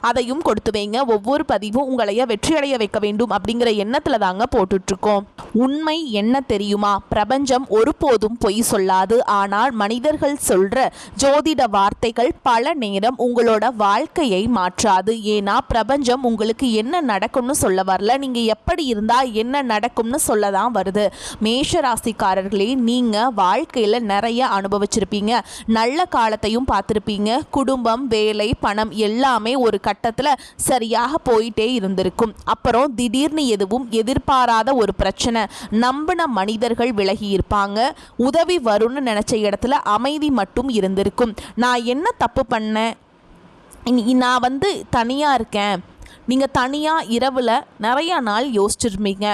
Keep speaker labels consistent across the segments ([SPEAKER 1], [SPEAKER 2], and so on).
[SPEAKER 1] அதையும் கொடுத்து வைங்க ஒவ்வொரு பதிவும் உங்களைய வெற்றியடைய வைக்க வேண்டும் அப்படிங்கிற எண்ணத்தில் தாங்க போட்டுட்ருக்கோம். உண்மை என்ன தெரியுமா? பிரபஞ்சம் ஒருபோதும் பொய் சொல்லாது. ஆனால் மனிதர்கள் சொல்ற ஜோதிட வார்த்தைகள் பல நேரம் உங்களோட வாழ்க்கையை மாற்றாது. ஏன்னா பிரபஞ்சம் உங்களுக்கு என்ன நடக்கும்னு சொல்ல வரல. நீங்க எப்படி இருந்தா என்ன நடக்கும்னு சொல்ல தான் வருது. மேஷ ராசிக்காரர்களே நீங்க வாழ்க்கையில நிறைய அனுபவிச்சிருப்பீங்க. நல்ல காலத்தையும் பார்த்துருப்பீங்க. குடும்பம் வேலை பணம் எல்லாமே ஒரு கட்டத்தில் சரியாக போயிட்டே இருந்திருக்கும். அப்புறம் திடீர்னு எதுவும் எதிர்பாராத ஒரு பிரச்சனை. நம்பின மனிதர்கள் விலகி இருப்பாங்க. உதவி வரும்னு நினச்ச இடத்துல அமைதி மட்டும் இருந்திருக்கும். நான் என்ன தப்பு பண்ணேன்? நான் வந்து தனியாக இருக்கேன். நீங்கள் தனியாக இரவில் நிறையா நாள் யோசிச்சிருப்பீங்க.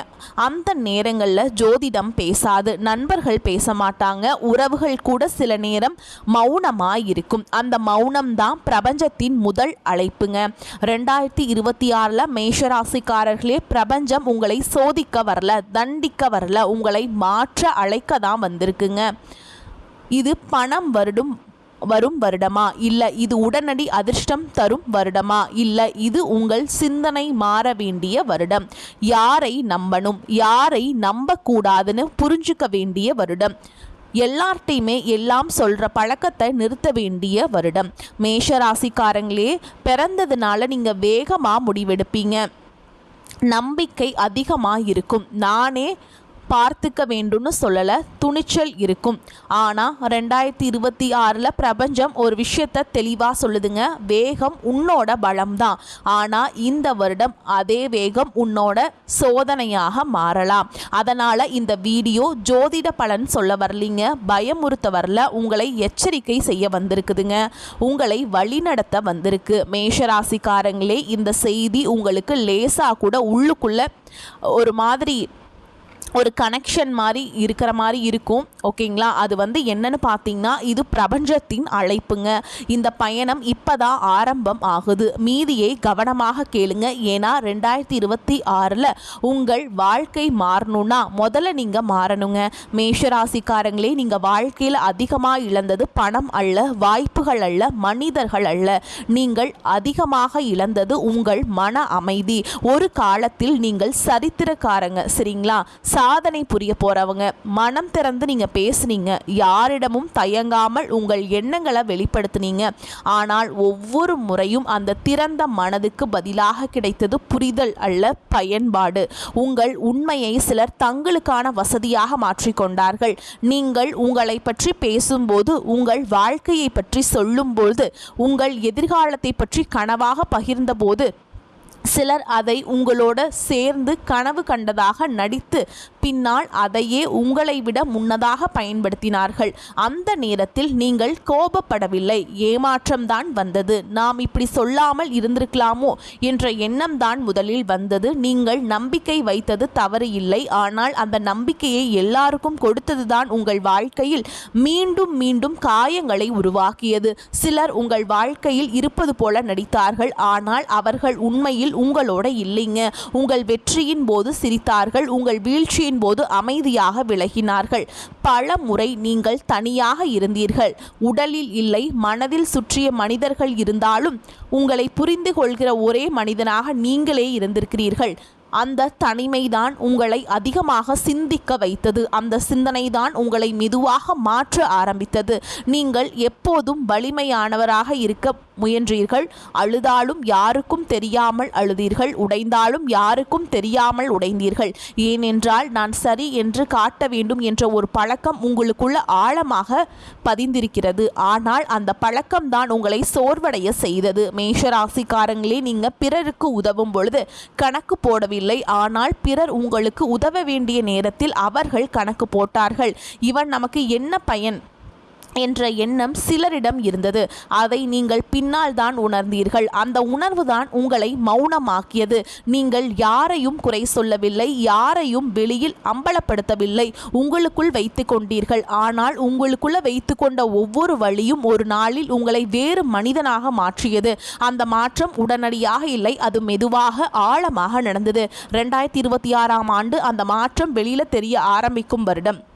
[SPEAKER 1] அந்த நேரங்களில் ஜோதிடம் பேசாது நண்பர்கள் பேச மாட்டாங்க உறவுகள் கூட சில நேரம் மௌனமாக இருக்கும். அந்த மௌனம் தான் பிரபஞ்சத்தின் முதல் அழைப்புங்க. ரெண்டாயிரத்தி இருபத்தி ஆறில் மேஷராசிக்காரர்களே பிரபஞ்சம் உங்களை சோதிக்க வரல தண்டிக்க வரல உங்களை மாற்ற அழைக்க தான் வந்திருக்குங்க. இது பணம் வருடும் வரும் வருடமா? இல்லை இது உடனடி அதிர்ஷ்டம் தரும் வருடமா? இல்லை இது உங்கள் சிந்தனை மாற வேண்டிய வருடம். யாரை நம்பணும்? யாரை நம்பக்கூடாதுன்னு புரிஞ்சுக்க வேண்டிய வருடம். எல்லார்ட்டையுமே எல்லாம் சொல்கிற பழக்கத்தை நிறுத்த வேண்டிய வருடம். மேஷ ராசிக்காரங்களே பிறந்ததுனால நீங்கள் வேகமாக முடிவெடுப்பீங்க. நம்பிக்கை அதிகமாக இருக்கும் நானே பார்த்துக்க வேண்டும்னு சொல்லலை துணிச்சல் இருக்கும். ஆனால் ரெண்டாயிரத்தி இருபத்தி ஆறில் பிரபஞ்சம் ஒரு விஷயத்த தெளிவாக சொல்லுதுங்க வேகம் உன்னோட பலம்தான். ஆனால் இந்த வருடம் அதே வேகம் உன்னோட சோதனையாக மாறலாம். அதனால் இந்த வீடியோ ஜோதிட பலன் சொல்ல வரலிங்க பயமுறுத்த வரல உங்களை எச்சரிக்கை செய்ய வந்திருக்குதுங்க. உங்களை வழிநடத்த வந்திருக்கு. மேஷராசிக்காரங்களே இந்த செய்தி உங்களுக்கு லேசாக கூட உள்ளுக்குள்ளே ஒரு மாதிரி ஒரு கனெக்ஷன் மாதிரி இருக்கிற மாதிரி இருக்கும். ஓகேங்களா அது வந்து என்னன்னு பார்த்தீங்கன்னா இது பிரபஞ்சத்தின் அழைப்புங்க. இந்த பயணம் இப்போதான் ஆரம்பம் ஆகுது. மீதியை கவனமாக கேளுங்க. ஏன்னா ரெண்டாயிரத்தி இருபத்தி ஆறில் உங்கள் வாழ்க்கை மாறணும்னா முதல்ல நீங்கள் மாறணுங்க. மேஷராசிக்காரங்களே நீங்கள் வாழ்க்கையில் அதிகமாக இழந்தது பணம் அல்ல வாய்ப்புகள் அல்ல மனிதர்கள் அல்ல. நீங்கள் அதிகமாக இழந்தது உங்கள் மன அமைதி. ஒரு காலத்தில் நீங்கள் சரித்திரக்காரங்க. சரிங்களா? சாதனை புரிய போகிறவங்க மனம் திறந்து நீங்கள் பேசுனீங்க. யாரிடமும் தயங்காமல் உங்கள் எண்ணங்களை வெளிப்படுத்துனீங்க. ஆனால் ஒவ்வொரு முறையும் அந்த திறந்த மனதுக்கு பதிலாக கிடைத்தது புரிதல் அல்ல பயன்பாடு. உங்கள் உண்மையை சிலர் தங்களுக்கான வசதியாக மாற்றிக்கொண்டார்கள். நீங்கள் உங்களை பற்றி பேசும்போது உங்கள் வாழ்க்கையை பற்றி சொல்லும்போது உங்கள் எதிர்காலத்தை பற்றி கனவாக பகிர்ந்தபோது சிலர் அதை உங்களோட சேர்ந்து கனவு கண்டதாக நடித்து பின்னால் அதையே உங்களை விட முன்னதாக பயன்படுத்தினார்கள். அந்த நேரத்தில் நீங்கள் கோபப்படவில்லை. ஏமாற்றம்தான் வந்தது. நாம் இப்படி சொல்லாமல் இருந்திருக்கலாமோ என்ற எண்ணம் தான் முதலில் வந்தது. நீங்கள் நம்பிக்கை வைத்தது தவறு இல்லை. ஆனால் அந்த நம்பிக்கையை எல்லாருக்கும் கொடுத்ததுதான் உங்கள் வாழ்க்கையில் மீண்டும் மீண்டும் காயங்களை உருவாக்கியது. சிலர் உங்கள் வாழ்க்கையில் இருப்பது போல நடித்தார்கள். ஆனால் அவர்கள் உண்மையில் உங்களோட இல்லைங்க. உங்கள் வெற்றியின் போது சிரித்தார்கள். உங்கள் வீழ்ச்சியை வீழ்ச்சியின் போது அமைதியாக விலகினார்கள். பல முறை நீங்கள் தனியாக இருந்தீர்கள். உடலில் இல்லை மனதில் சுற்றிய மனிதர்கள் இருந்தாலும் உங்களை புரிந்து கொள்கிற ஒரே மனிதனாக நீங்களே இருந்திருக்கிறீர்கள். அந்த தனிமைதான் உங்களை அதிகமாக சிந்திக்க வைத்தது. அந்த சிந்தனைதான் உங்களை மெதுவாக மாற்ற ஆரம்பித்தது. நீங்கள் எப்போதும் வலிமையானவராக இருக்க முயன்றீர்கள். அழுதாலும் யாருக்கும் தெரியாமல் அழுதீர்கள். உடைந்தாலும் யாருக்கும் தெரியாமல் உடைந்தீர்கள். ஏனென்றால் நான் சரி என்று காட்ட வேண்டும் என்ற ஒரு பழக்கம் உங்களுக்குள்ள ஆழமாக பதிந்திருக்கிறது. ஆனால் அந்த பழக்கம்தான் உங்களை சோர்வடைய செய்தது. மேஷராசிக்காரங்களே நீங்கள் பிறருக்கு உதவும் பொழுது கணக்கு போடவில்லை. ஆனால் பிறர் உங்களுக்கு உதவ வேண்டிய நேரத்தில் அவர்கள் கணக்கு போட்டார்கள். இவன் நமக்கு என்ன பயன்? என்ற எண்ணம் சிலரிடம் இருந்தது. அதை நீங்கள் பின்னால் தான் உணர்ந்தீர்கள். அந்த உணர்வு தான் உங்களை மௌனமாக்கியது. நீங்கள் யாரையும் குறை சொல்லவில்லை யாரையும் வெளியில் அம்பலப்படுத்தவில்லை. உங்களுக்குள் வைத்து கொண்டீர்கள். ஆனால் உங்களுக்குள்ள வைத்து கொண்ட ஒவ்வொரு வழியும் ஒரு நாளில் உங்களை வேறு மனிதனாக மாற்றியது. அந்த மாற்றம் உடனடியாக இல்லை. அது மெதுவாக ஆழமாக நடந்தது. ரெண்டாயிரத்தி இருபத்தி ஆறாம் ஆண்டு அந்த மாற்றம் வெளியில் தெரிய ஆரம்பிக்கும் வருடம்.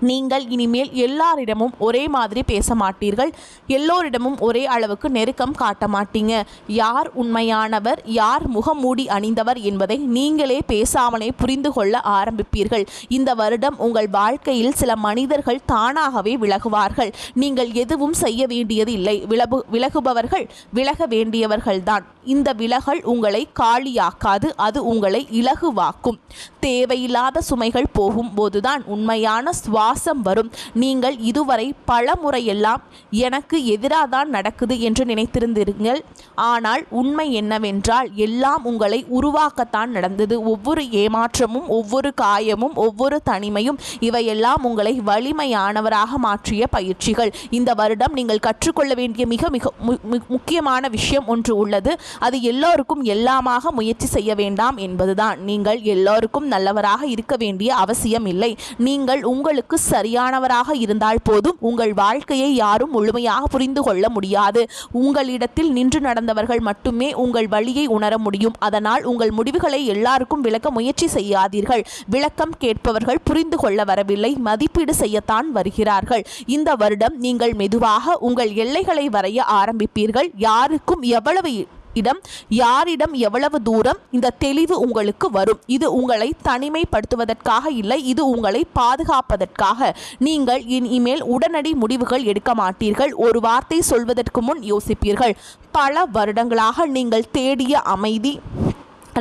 [SPEAKER 1] நீங்கள் இனிமேல் எல்லாரிடமும் ஒரே மாதிரி பேச மாட்டீர்கள். எல்லோரிடமும் ஒரே அளவுக்கு நெருக்கம் காட்ட மாட்டீங்க. யார் உண்மையானவர் யார் முகமூடி அணிந்தவர் என்பதை நீங்களே பேசாமலே புரிந்து கொள்ள ஆரம்பிப்பீர்கள். இந்த வருடம் உங்கள் வாழ்க்கையில் சில மனிதர்கள் தானாகவே விலகுவார்கள். நீங்கள் எதுவும் செய்ய வேண்டியது இல்லை விலகு விலகுபவர்கள் விலக வேண்டியவர்கள்தான். இந்த விலகல் உங்களை காலியாக்காது அது உங்களை இலகுவாக்கும். தேவையில்லாத சுமைகள் போகும்போதுதான் உண்மையான பாசம் வரும். நீங்கள் இதுவரை பல முறையெல்லாம் எனக்கு எதிராக தான் நடக்குது என்று நினைத்திருந்தீர்கள். ஆனால் உண்மை என்னவென்றால் எல்லாம் உங்களை உருவாக்கத்தான் நடந்தது. ஒவ்வொரு ஏமாற்றமும் ஒவ்வொரு காயமும் ஒவ்வொரு தனிமையும் இவையெல்லாம் உங்களை வலிமையானவராக மாற்றிய பயிற்சிகள். இந்த வருடம் நீங்கள் கற்றுக்கொள்ள வேண்டிய மிக மிக மு- முக்கியமான விஷயம் ஒன்று உள்ளது. அது எல்லோருக்கும் எல்லாமாக முயற்சி செய்ய வேண்டாம் என்பதுதான். நீங்கள் எல்லோருக்கும் நல்லவராக இருக்க வேண்டிய அவசியம் இல்லை நீங்கள் உங்களுக்கு சரியானவராக இருந்தால் போதும். உங்கள் வாழ்க்கையை யாரும் முழுமையாக புரிந்து கொள்ள முடியாது. உங்களிடத்தில் நின்று நடந்தவர்கள் மட்டுமே உங்கள் வழியை உணர முடியும். அதனால் உங்கள் முடிவுகளை எல்லாருக்கும் விளக்க முயற்சி செய்யாதீர்கள். விளக்கம் கேட்பவர்கள் புரிந்து கொள்ள வரவில்லை. மதிப்பீடு செய்யத்தான் வருகிறார்கள். இந்த வருடம் நீங்கள் மெதுவாக உங்கள் எல்லைகளை வரைய ஆரம்பிப்பீர்கள். யாருக்கும் எவ்வளவு இடம் யாரிடம் எவ்வளவு தூரம் இந்த தெளிவு உங்களுக்கு வரும்? இது உங்களை தனிமைப்படுத்துவதற்காக இல்லை இது உங்களை பாதுகாப்பதற்காக. நீங்கள் இனிமேல் உடனடி முடிவுகள் எடுக்க மாட்டீர்கள். ஒரு வார்த்தை சொல்வதற்கு முன் யோசிப்பீர்கள். பல வருடங்களாக நீங்கள் தேடிய அமைதி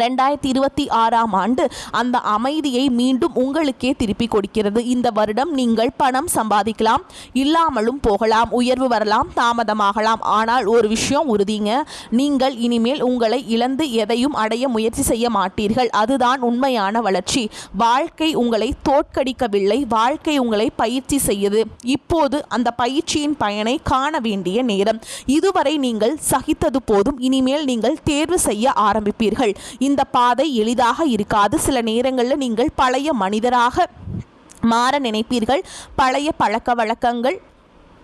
[SPEAKER 1] ரெண்டாயிரத்தி இருபத்தி ஆறாம் ஆண்டு அந்த அமைதியை மீண்டும் உங்களுக்கே திருப்பி கொடுக்கிறது. இந்த வருடம் நீங்கள் பணம் சம்பாதிக்கலாம் இல்லாமலும் போகலாம் உயர்வு வரலாம் தாமதமாகலாம். ஆனால் ஒரு விஷயம் உறுதிங்க நீங்கள் இனிமேல் உங்களை இழந்து எதையும் அடைய முயற்சி செய்ய மாட்டீர்கள். அதுதான் உண்மையான வளர்ச்சி. வாழ்க்கை உங்களை தோற்கடிக்கவில்லை வாழ்க்கை உங்களை பயிற்சி செய்யுது. இப்போது அந்த பயிற்சியின் பயனை காண வேண்டிய நேரம். இதுவரை நீங்கள் சகித்தது போதும் இனிமேல் நீங்கள் தேர்வு செய்ய ஆரம்பிப்பீர்கள். இந்த பாதை எளிதாக இருக்காது. சில நேரங்களில் நீங்கள் பழைய மனிதராக மாற நினைப்பீர்கள். பழைய பழக்க வழக்கங்கள்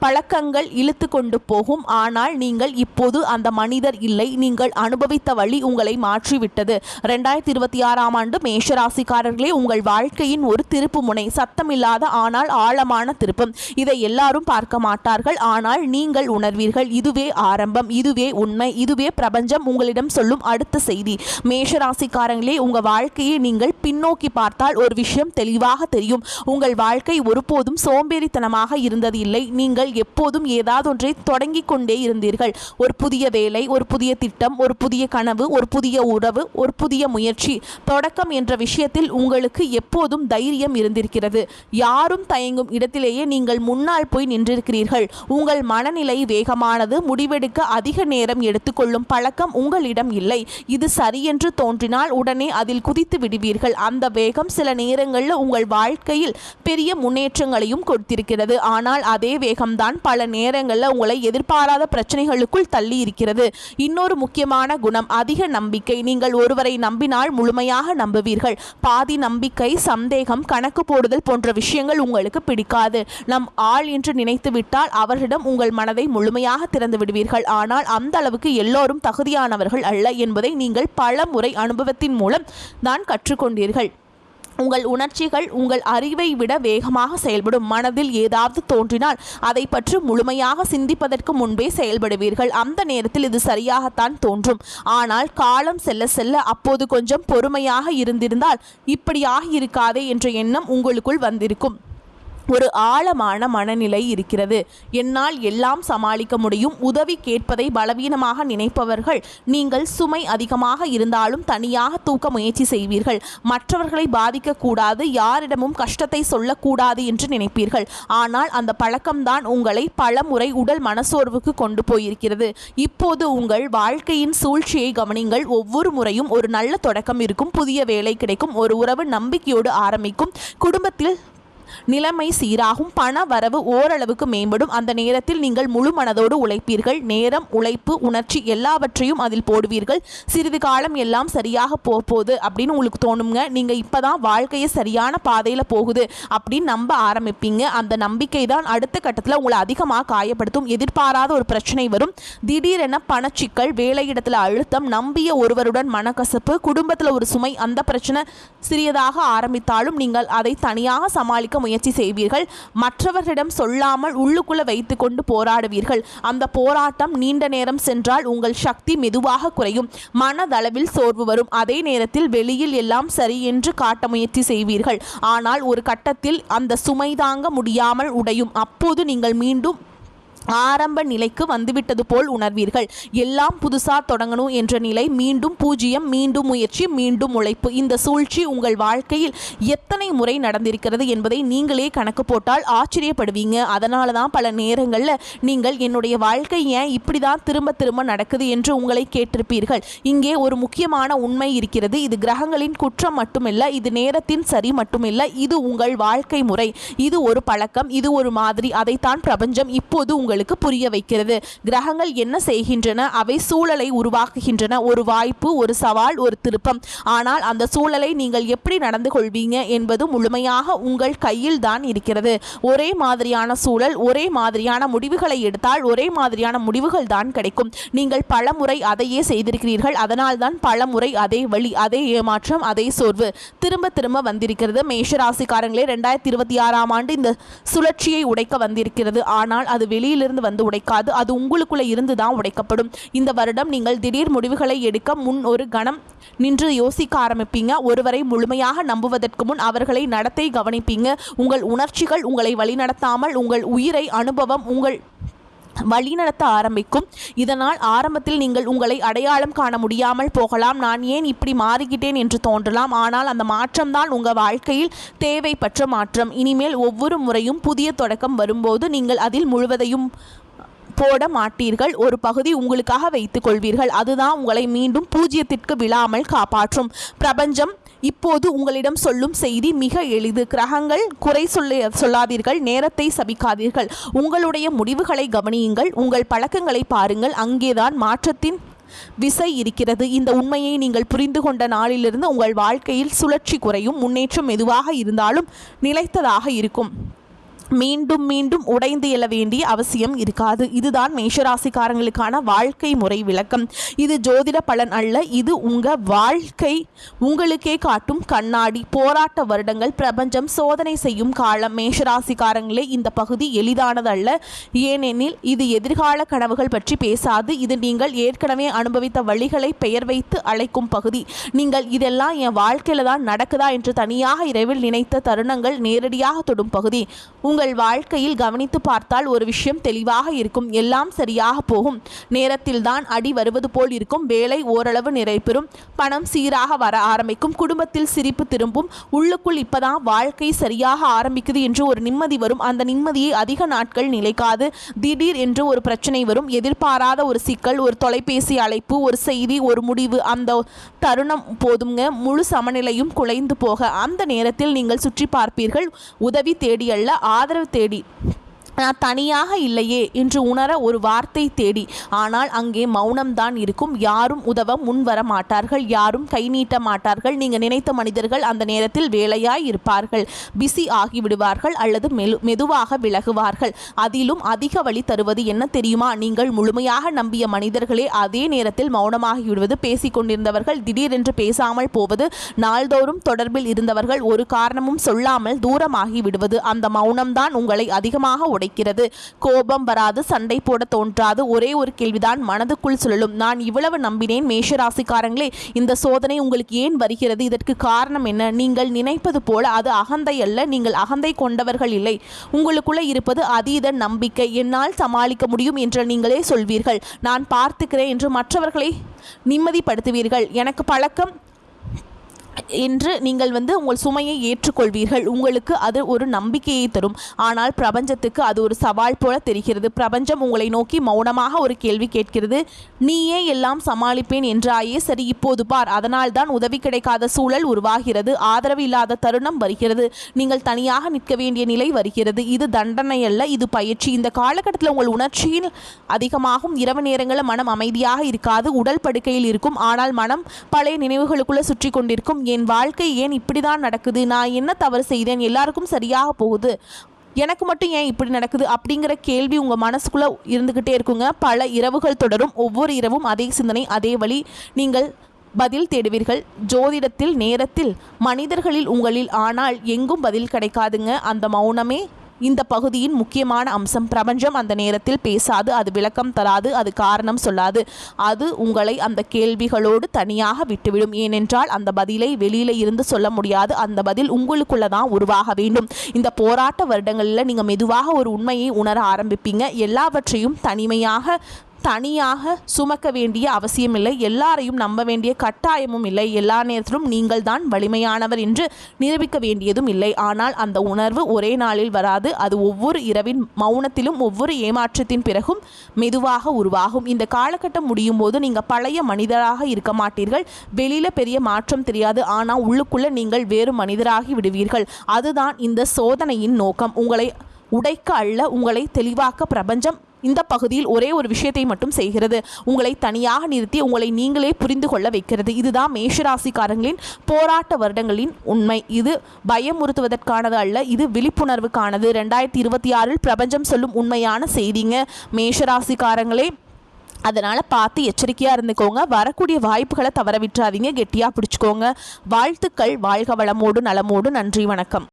[SPEAKER 1] பழக்கங்கள் இழுத்து கொண்டு போகும். ஆனால் நீங்கள் இப்போது அந்த மனிதர் இல்லை. நீங்கள் அனுபவித்த வழி உங்களை மாற்றிவிட்டது. ரெண்டாயிரத்தி இருபத்தி ஆறாம் ஆண்டு மேஷராசிக்காரர்களே உங்கள் வாழ்க்கையின் ஒரு திருப்பு முனை. சத்தமில்லாத ஆனால் ஆழமான திருப்பம் இதை எல்லாரும் பார்க்க மாட்டார்கள். ஆனால் நீங்கள் உணர்வீர்கள். இதுவே ஆரம்பம் இதுவே உண்மை இதுவே பிரபஞ்சம் உங்களிடம் சொல்லும் அடுத்த செய்தி. மேஷராசிக்காரங்களே உங்க வாழ்க்கையை நீங்கள் பின்னோக்கி பார்த்தால் ஒரு விஷயம் தெளிவாக தெரியும். உங்கள் வாழ்க்கை ஒருபோதும் சோம்பேறித்தனமாக இருந்தது இல்லை நீங்கள் எப்போதும் ஏதாவது ஒன்றை தொடங்கிக் கொண்டே இருந்தீர்கள். ஒரு புதிய வேலை ஒரு புதிய திட்டம் ஒரு புதிய கனவு ஒரு புதிய உறவு ஒரு புதிய முயற்சி தொடக்கம் என்ற விஷயத்தில் உங்களுக்கு எப்போதும் தைரியம் இருந்திருக்கிறது. யாரும் தயங்கும் இடத்திலேயே நீங்கள் முன்னால் போய் நின்றிருக்கிறீர்கள். உங்கள் மனநிலை வேகமானது முடிவெடுக்க அதிக நேரம் எடுத்துக்கொள்ளும் பழக்கம் உங்களிடம் இல்லை. இது சரியென்று தோன்றினால் உடனே அதில் குதித்து விடுவீர்கள். அந்த வேகம் சில நேரங்களில் உங்கள் வாழ்க்கையில் பெரிய முன்னேற்றங்களையும் கொடுத்திருக்கிறது. ஆனால் அதே வேகம் தான் பல நேரங்களில் உங்களை எதிர்பாராத பிரச்சனைகளுக்குள் தள்ளி இருக்கிறது இன்னொரு முக்கியமான குணம் அதிக நம்பிக்கை. நீங்கள் ஒருவரை நம்பினால் முழுமையாக நம்புவீர்கள். பாதி நம்பிக்கை சந்தேகம் கணக்கு போடுதல் போன்ற விஷயங்கள் உங்களுக்கு பிடிக்காது. நம் ஆள் என்று நினைத்து விட்டால் அவர்களிடம் உங்கள் மனதை முழுமையாக திறந்து விடுவீர்கள். ஆனால் அந்த அளவுக்கு எல்லோரும் தகுதியானவர்கள் அல்ல என்பதை நீங்கள் பல முறை அனுபவத்தின் மூலம் தான் கற்றுக்கொண்டீர்கள். உங்கள் உணர்ச்சிகள் உங்கள் அறிவை விட வேகமாக செயல்படும். மனதில் ஏதாவது தோன்றினால் அதை பற்றி முழுமையாக சிந்திப்பதற்கு முன்பே செயல்படுவீர்கள். அந்த நேரத்தில் இது சரியாகத்தான் தோன்றும். ஆனால் காலம் செல்ல செல்ல அப்போது கொஞ்சம் பொறுமையாக இருந்திருந்தால் இப்படியாக இருக்காதே என்ற எண்ணம் உங்களுக்குள் வந்திருக்கும். ஒரு ஆழமான மனநிலை இருக்கிறது. என்னால் எல்லாம் சமாளிக்க முடியும். உதவி கேட்பதை பலவீனமாக நினைப்பவர்கள் நீங்கள் சுமை அதிகமாக இருந்தாலும் தனியாக தூக்க முயற்சி செய்வீர்கள். மற்றவர்களை பாதிக்கக்கூடாது. யாரிடமும் கஷ்டத்தை சொல்லக்கூடாது என்று நினைப்பீர்கள். ஆனால் அந்த பழக்கம்தான் உங்களை பல முறை உடல் மனசோர்வுக்கு கொண்டு போயிருக்கிறது. இப்போது உங்கள் வாழ்க்கையின் சூழ்ச்சியை கவனிங்கள். ஒவ்வொரு முறையும் ஒரு நல்ல தொடக்கம் இருக்கும். புதிய வேலை கிடைக்கும். ஒரு உறவு நம்பிக்கையோடு ஆரம்பிக்கும். குடும்பத்தில் நிலைமை சீராகும் பண வரவு ஓரளவுக்கு மேம்படும். அந்த நேரத்தில் நீங்கள் முழு மனதோடு உழைப்பீர்கள். நேரம் உழைப்பு உணர்ச்சி எல்லாவற்றையும் அதில் போடுவீர்கள். சிறிது காலம் எல்லாம் சரியாக போ போகுது அப்படின்னு உங்களுக்கு தோணுங்க. நீங்கள் இப்போ தான் வாழ்க்கையை சரியான பாதையில் போகுது அப்படின்னு நம்ப ஆரம்பிப்பீங்க. அந்த நம்பிக்கை தான் அடுத்த கட்டத்தில் உங்களை அதிகமாக காயப்படுத்தும். எதிர்பாராத ஒரு பிரச்சனை வரும். திடீரென பணச்சிக்கல் வேலையிடத்தில் அழுத்தம் நம்பிய ஒருவருடன் மனக்கசப்பு குடும்பத்தில் ஒரு சுமை அந்த பிரச்சனை சிறியதாக ஆரம்பித்தாலும் நீங்கள் அதை தனியாக சமாளிக்க முயற்சி செய்வீர்கள். மற்றவர்களிடம் சொல்லாமல் உள்ளுக்குள்ள வைத்துக்கொண்டு போராடுவீர்கள். அந்த போராட்டம் நீண்ட நேரம் சென்றால் உங்கள் சக்தி மெதுவாக குறையும். மனதளவில் சோர்வு வரும். அதே நேரத்தில் வெளியில் எல்லாம் சரி என்று காட்ட முயற்சி செய்வீர்கள். ஆனால் ஒரு கட்டத்தில் அந்த சுமை தாங்க முடியாமல் உடையும். அப்போது நீங்கள் மீண்டும் ஆரம்ப நிலைக்கு வந்துவிட்டது போல் உணர்வீர்கள். எல்லாம் புதுசா தொடங்கணும் என்ற நிலை மீண்டும் பூஜ்ஜியம் மீண்டும் முயற்சி மீண்டும் உழைப்பு. இந்த சூழ்ச்சி உங்கள் வாழ்க்கையில் எத்தனை முறை நடந்திருக்கிறது என்பதை நீங்களே கணக்கு போட்டால் ஆச்சரியப்படுவீங்க. அதனால தான் பல நேரங்களில் நீங்கள் என்னுடைய வாழ்க்கை ஏன் இப்படி தான் திரும்ப திரும்ப நடக்குது என்று உங்களை கேட்டிருப்பீர்கள். இங்கே ஒரு முக்கியமான உண்மை இருக்கிறது. இது கிரகங்களின் குற்றம் மட்டுமில்ல இது நேரத்தின் சரி மட்டுமில்ல இது உங்கள் வாழ்க்கை முறை. இது ஒரு பழக்கம் இது ஒரு மாதிரி. அதைத்தான் பிரபஞ்சம் இப்போது உங்கள் உங்களுக்கு புரிய வைக்கிறது. கிரகங்கள் என்ன செய்கின்றன? அவை சூழலை உருவாக்குகின்றன. ஒரு வாய்ப்பு ஒரு சவால் ஒரு திருப்பம். ஆனால் அந்த சூழலை நீங்கள் எப்படி நடந்து கொள்வீங்க என்பது முழுமையாக உங்கள் கையில் தான் இருக்கிறது. ஒரே மாதிரியான சூழல் ஒரே மாதிரியான முடிவுகளை எடுத்தால் ஒரே மாதிரியான முடிவுகள் தான் கிடைக்கும். நீங்கள் பலமுறை அதையே செய்திருக்கிறீர்கள். அதனால் தான் பலமுறை அதே வழி அதே ஏமாற்றம் அதே சோர்வு திரும்ப திரும்ப வந்திருக்கிறது. மேஷராசிக்காரங்களே ரெண்டாயிரத்தி இருபத்தி ஆறாம் ஆண்டு இந்த சுழற்சியை உடைக்க வந்திருக்கிறது. ஆனால் அது வெளியில் வெளியிலிருந்து வந்து உடைக்காது. அது உங்களுக்குள்ள இருந்து தான் உடைக்கப்படும். இந்த வருடம் நீங்கள் திடீர் முடிவுகளை எடுக்க முன் ஒரு கணம் நின்று யோசிக்க ஆரம்பிப்பீங்க. ஒருவரை முழுமையாக நம்புவதற்கு முன் அவர்களை நடத்தை கவனிப்பீங்க. உங்கள் உணர்ச்சிகள் உங்களை வழிநடத்தாமல் உங்கள் உயிரை அனுபவம் உங்கள் வழிநடத்த ஆரம்பிக்கும். இதனால் ஆரம்பத்தில் நீங்கள் உங்களை அடையாளம் காண முடியாமல் போகலாம். நான் ஏன் இப்படி மாறிக்கிட்டேன் என்று தோன்றலாம். ஆனால் அந்த மாற்றம்தான் உங்கள் வாழ்க்கையில் தேவைப்பற்ற மாற்றம். இனிமேல் ஒவ்வொரு முறையும் புதிய தொடக்கம் வரும்போது நீங்கள் அதில் முழுவதையும் போட மாட்டீர்கள். ஒரு பகுதி உங்களுக்காக வைத்துக் கொள்வீர்கள். அதுதான் உங்களை மீண்டும் பூஜ்ஜியத்திற்கு விழாமல் காப்பாற்றும். பிரபஞ்சம் இப்போது உங்களிடம் சொல்லும் செய்தி மிக எளிது. கிரகங்கள் குறை சொல்ல சொல்லாதீர்கள் நேரத்தை சபிக்காதீர்கள். உங்களுடைய முடிவுகளை கவனியுங்கள் உங்கள் பழக்கங்களை பாருங்கள். அங்கேதான் மாற்றத்தின் விசை இருக்கிறது. இந்த உண்மையை நீங்கள் புரிந்து கொண்ட நாளிலிருந்து உங்கள் வாழ்க்கையில் சுழற்சி குறையும் முன்னேற்றம் மெதுவாக இருந்தாலும் நிலைத்ததாக இருக்கும். மீண்டும் மீண்டும் உடைந்து எழ வேண்டிய அவசியம் இருக்காது. இதுதான் மேஷராசிக்காரங்களுக்கான வாழ்க்கை முறை விளக்கம். இது ஜோதிட பலன் அல்ல. இது உங்கள் வாழ்க்கை உங்களுக்கே காட்டும் கண்ணாடி. போராட்ட வருடங்கள் பிரபஞ்சம் சோதனை செய்யும் காலம். மேஷராசிக்காரங்களே இந்த பகுதி எளிதானதல்ல. ஏனெனில் இது எதிர்கால கனவுகள் பற்றி பேசாது. இது நீங்கள் ஏற்கனவே அனுபவித்த வழிகளை பெயர் வைத்து அழைக்கும் பகுதி. நீங்கள் இதெல்லாம் என் வாழ்க்கையில தான் நடக்குதா என்று தனியாக இரவில் நினைத்த தருணங்கள் நேரடியாக தொடும் பகுதி. உங்கள் வாழ்க்கையில் கவனித்து பார்த்தால் ஒரு விஷயம் தெளிவாக இருக்கும். எல்லாம் சரியாக போகும். நேரத்தில் தான் அடி வருவது போல் இருக்கும். வேலை ஓரளவு நிறைபெறும். பணம் சீராக வர ஆரம்பிக்கும். குடும்பத்தில் சிரிப்பு திரும்பும். உள்ளுக்குள் இப்பதான் வாழ்க்கை சரியாக ஆரம்பிக்குது என்று ஒரு நிம்மதி வரும். அந்த நிம்மதியை அதிக நாட்கள் நிலைக்காது. திடீர் என்று ஒரு பிரச்சனை வரும். எதிர்பாராத ஒரு சிக்கல் ஒரு தொலைபேசி அழைப்பு ஒரு செய்தி ஒரு முடிவு அந்த தருணம் போதுங்க. முழு சமநிலையும் குலைந்து போக. அந்த நேரத்தில் நீங்கள் சுற்றி பார்ப்பீர்கள். உதவி தேடியல்ல. ஆதரவு தேடி நான் தனியாக இல்லையே என்று உணர ஒரு வார்த்தை தேடி. ஆனால் அங்கே மௌனம்தான் இருக்கும். யாரும் உதவ முன்வர மாட்டார்கள். யாரும் கை நீட்ட மாட்டார்கள். நீங்கள் நினைத்த மனிதர்கள் அந்த நேரத்தில் வேலையாய் இருப்பார்கள். பிஸி ஆகிவிடுவார்கள் அல்லது மெலு மெதுவாக விலகுவார்கள். அதிலும் அதிக வழி தருவது என்ன தெரியுமா? நீங்கள் முழுமையாக நம்பிய மனிதர்களே அதே நேரத்தில் மௌனமாகி விடுவது பேசிக் கொண்டிருந்தவர்கள் திடீரென்று பேசாமல் போவது. நாள்தோறும் தொடர்பில் இருந்தவர்கள் ஒரு காரணமும் சொல்லாமல் தூரமாகி விடுவது அந்த மௌனம்தான் உங்களை அதிகமாக உடைக்கிறது கோபம் வராது சண்டை போட தோன்றாது. ஒரே ஒரு கேள்விதான் மனதுக்குள் சுழலும். நான் இவ்வளவு நம்பினேன் மேஷராசிக்காரங்களே. இந்த சோதனை உங்களுக்கு ஏன் வருகிறது? இதற்கு காரணம் என்ன? நீங்கள் நினைப்பது போல அது அகந்தை அல்ல நீங்கள் அகந்தை கொண்டவர்கள் இல்லை. உங்களுக்குள்ள இருப்பது அதீத நம்பிக்கை. என்னால் சமாளிக்க முடியும் என்று நீங்களே சொல்வீர்கள். நான் பார்த்துக்கிறேன் என்று மற்றவர்களை நிம்மதிப்படுத்துவீர்கள். எனக்கு பழக்கம் என்று நீங்கள் வந்து உங்கள் சுமையை ஏற்றுக்கொள்வீர்கள். உங்களுக்கு அது ஒரு நம்பிக்கையை தரும். ஆனால் பிரபஞ்சத்துக்கு அது ஒரு சவால் போல தெரிகிறது. பிரபஞ்சம் உங்களை நோக்கி மௌனமாக ஒரு கேள்வி கேட்கிறது. நீயே எல்லாம் சமாளிப்பேன் என்றாயே சரி இப்போது பார். அதனால் தான் உதவி கிடைக்காத சூழல் உருவாகிறது. ஆதரவு இல்லாத தருணம் வருகிறது. நீங்கள் தனியாக நிற்க வேண்டிய நிலை வருகிறது. இது தண்டனை அல்ல இது பயிற்சி. இந்த காலகட்டத்தில் உங்கள் உணர்ச்சியில் அதிகமாகும். இரவு நேரங்களில் மனம் அமைதியாக இருக்காது. உடல் படுக்கையில் இருக்கும். ஆனால் மனம் பழைய நினைவுகளுக்குள்ளே சுற்றி கொண்டிருக்கும். என் வாழ்க்கை ஏன் இப்படி தான் நடக்குது? நான் என்ன தவறு செய்தேன்? எல்லாருக்கும் சரியாக போகுது. எனக்கு மட்டும் ஏன் இப்படி நடக்குது? அப்படிங்கிற கேள்வி உங்கள் மனசுக்குள்ளே இருந்துக்கிட்டே இருக்குங்க. பல இரவுகள் தொடரும். ஒவ்வொரு இரவும் அதே சிந்தனை அதே வழி. நீங்கள் பதில் தேடுவீர்கள். ஜோதிடத்தில் நேரத்தில் மனிதர்களில் உங்களில் ஆனால் எங்கும் பதில் கிடைக்காதுங்க. அந்த மௌனமே இந்த பகுதியின் முக்கியமான அம்சம் பிரபஞ்சம். அந்த நேரத்தில் பேசாது அது விளக்கம் தராது அது காரணம் சொல்லாது. அது உங்களை அந்த கேள்விகளோடு தனியாக விட்டுவிடும். ஏனென்றால் அந்த பதிலை வெளியில இருந்து சொல்ல முடியாது. அந்த பதில் உங்களுக்குள்ள தான் உருவாக வேண்டும். இந்த போராட்ட வருடங்களில் நீங்கள் மெதுவாக ஒரு உண்மையை உணர ஆரம்பிப்பீங்க. எல்லாவற்றையும் தனிமையாக தனியாக சுமக்க வேண்டிய அவசியமில்லை எல்லாரையும் நம்ப வேண்டிய கட்டாயமும் இல்லை. எல்லா நேரத்திலும் நீங்கள் தான் வலிமையானவர் என்று நிரூபிக்க வேண்டியதும் இல்லை. ஆனால் அந்த உணர்வு ஒரே நாளில் வராது. அது ஒவ்வொரு இரவின் மௌனத்திலும் ஒவ்வொரு ஏமாற்றத்தின் பிறகும் மெதுவாக உருவாகும். இந்த காலகட்டம் முடியும் போது நீங்கள் பழைய மனிதராக இருக்க மாட்டீர்கள். வெளியில் பெரிய மாற்றம் தெரியாது. ஆனால் உள்ளுக்குள்ளே நீங்கள் வேறு மனிதராகி விடுவீர்கள். அதுதான் இந்த சோதனையின் நோக்கம். உங்களை உடைக்க அல்ல. உங்களை தெளிவாக்க பிரபஞ்சம் இந்த பகுதியில் ஒரே ஒரு விஷயத்தை மட்டும் செய்கிறது. உங்களை தனியாக நிறுத்தி உங்களை நீங்களே புரிந்து கொள்ள வைக்கிறது. இதுதான் மேஷராசிக்காரங்களின் போராட்ட வருடங்களின் உண்மை. இது பயமுறுத்துவதற்கானது அல்ல இது விழிப்புணர்வுக்கானது. ரெண்டாயிரத்தி இருபத்தி ஆறில் பிரபஞ்சம் சொல்லும் உண்மையான செய்திங்க. மேஷராசிக்காரங்களே அதனால் பார்த்து எச்சரிக்கையாக இருந்துக்கோங்க. வரக்கூடிய வாய்ப்புகளை தவற விட்டுறாதீங்க. கெட்டியாக பிடிச்சிக்கோங்க. வாழ்த்துக்கள். வாழ்க வளமோடு நலமோடு. நன்றி. வணக்கம்.